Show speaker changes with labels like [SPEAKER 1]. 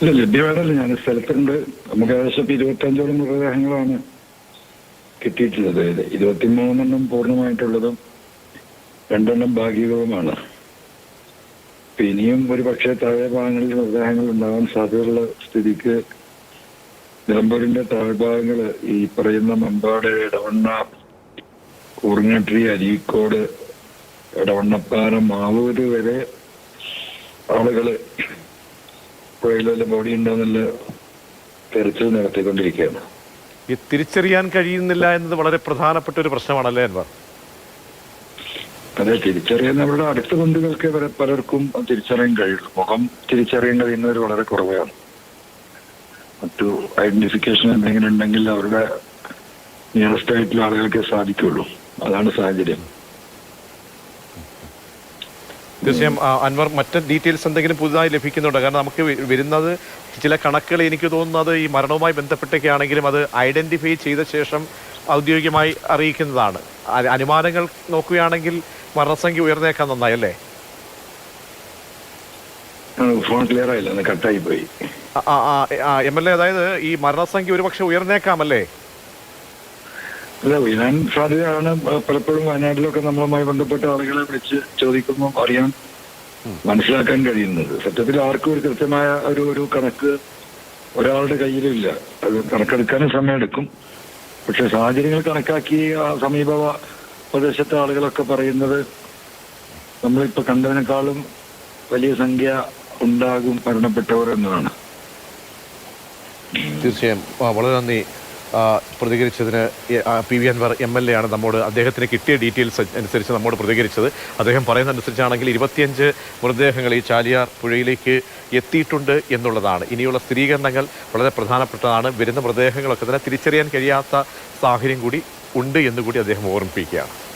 [SPEAKER 1] ഇല്ല ലഭ്യമായതല്ല. ഞാൻ സ്ഥലത്തുണ്ട് നമുക്ക് ഏകദേശം ഇരുപത്തഞ്ചോളം മൃതദേഹങ്ങളാണ് കിട്ടിയിട്ടുള്ളത്. ഇരുപത്തിമൂന്നെണ്ണം പൂർണമായിട്ടുള്ളതും രണ്ടെണ്ണം ഭാഗികവുമാണ്. ഇനിയും ഒരു പക്ഷേ താഴെ ഭാഗങ്ങളിൽ മൃതദേഹങ്ങൾ ഉണ്ടാകാൻ സാധ്യതയുള്ള സ്ഥിതിക്ക് നിലമ്പൂരിന്റെ താഴ്ഭാഗങ്ങൾ ഈ പറയുന്ന മമ്പാട് ഇടവണ്ണ കൂർങ്ങട്രി അരീക്കോട് ഇടവണ്ണപ്പാറ മാവൂര് വരെ പുഴയിലെ ബോഡി ഉണ്ടോന്നുള്ള തെരച്ചിൽ നടത്തിക്കൊണ്ടിരിക്കുകയാണ്.
[SPEAKER 2] ഈ തിരിച്ചറിയാൻ കഴിയുന്നില്ല എന്നത് വളരെ പ്രധാനപ്പെട്ട ഒരു പ്രശ്നമാണല്ലേ അൻവർ?
[SPEAKER 1] അതെ തിരിച്ചറിയാൻ അവരുടെ അടുത്ത ബന്ധുക്കൾക്ക് വരെ പലർക്കും തിരിച്ചറിയാൻ കഴിയുള്ളൂ മുഖം തിരിച്ചറിയാൻ കഴിയുന്നവർ വളരെ കുറവാണ്. മറ്റു ഐഡന്റിഫിക്കേഷൻ എന്തെങ്കിലും ഉണ്ടെങ്കിൽ അവരുടെ നിയറസ്റ്റ് ആയിട്ടുള്ള ആളുകൾക്ക് സാധിക്കുള്ളൂ. അതാണ് സാഹചര്യം.
[SPEAKER 2] തീർച്ചയായും അൻവർ മറ്റ് ഡീറ്റെയിൽസ് എന്തെങ്കിലും പുതുതായി ലഭിക്കുന്നുണ്ടോ? കാരണം നമുക്ക് വരുന്നത് ചില കണക്കുകൾ എനിക്ക് തോന്നുന്നത് ഈ മരണവുമായി ബന്ധപ്പെട്ടൊക്കെ ആണെങ്കിലും അത് ഐഡന്റിഫൈ ചെയ്ത ശേഷം ഔദ്യോഗികമായി അറിയിക്കുന്നതാണ്. അനുമാനങ്ങൾ നോക്കുകയാണെങ്കിൽ മരണസംഖ്യ ഉയർന്നേക്കാൻ നന്നായി അല്ലേ?
[SPEAKER 1] ഫോൺ ക്ലിയർ ആയില്ല കട്ടായി പോയി.
[SPEAKER 2] എം എൽ എ അതായത് ഈ മരണസംഖ്യ ഒരുപക്ഷെ ഉയർന്നേക്കാമല്ലേ
[SPEAKER 1] അല്ല വീഴാൻ സാധ്യതയാണ് പലപ്പോഴും വയനാട്ടിലൊക്കെ നമ്മളുമായി ബന്ധപ്പെട്ട ആളുകളെ വിളിച്ച് ചോദിക്കുമ്പോൾ അറിയാൻ മനസ്സിലാക്കാൻ കഴിയുന്നത്. സത്യത്തിൽ ആർക്കും ഒരു കൃത്യമായ ഒരു ഒരു കണക്ക് ഒരാളുടെ കയ്യിലില്ല. അത് കണക്കെടുക്കാനും സമയമെടുക്കും. പക്ഷെ സാഹചര്യങ്ങൾ കണക്കാക്കി ആ സമീപ പ്രദേശത്തെ ആളുകളൊക്കെ പറയുന്നത് നമ്മളിപ്പോ കണ്ടതിനേക്കാളും വലിയ സംഖ്യ ഉണ്ടാകും മരണപ്പെട്ടവർ എന്നതാണ്.
[SPEAKER 2] തീർച്ചയായും. വളരെ നന്ദി. പ്രതികരിച്ചതിന് P V Anvar M L A ആണ് നമ്മോട് അദ്ദേഹത്തിന് കിട്ടിയ ഡീറ്റെയിൽസ് അനുസരിച്ച് നമ്മോട് പ്രതികരിച്ചത്. അദ്ദേഹം പറയുന്നതനുസരിച്ചാണെങ്കിൽ ഇരുപത്തിയഞ്ച് മൃതദേഹങ്ങൾ ഈ ചാലിയാർ പുഴയിലേക്ക് എത്തിയിട്ടുണ്ട് എന്നുള്ളതാണ്. ഇനിയുള്ള സ്ഥിരീകരണങ്ങൾ വളരെ പ്രധാനപ്പെട്ടതാണ്. വരുന്ന മൃതദേഹങ്ങളൊക്കെ തന്നെ തിരിച്ചറിയാൻ കഴിയാത്ത സാഹചര്യം കൂടി ഉണ്ട് എന്നുകൂടി അദ്ദേഹം ഓർമ്മിപ്പിക്കുകയാണ്.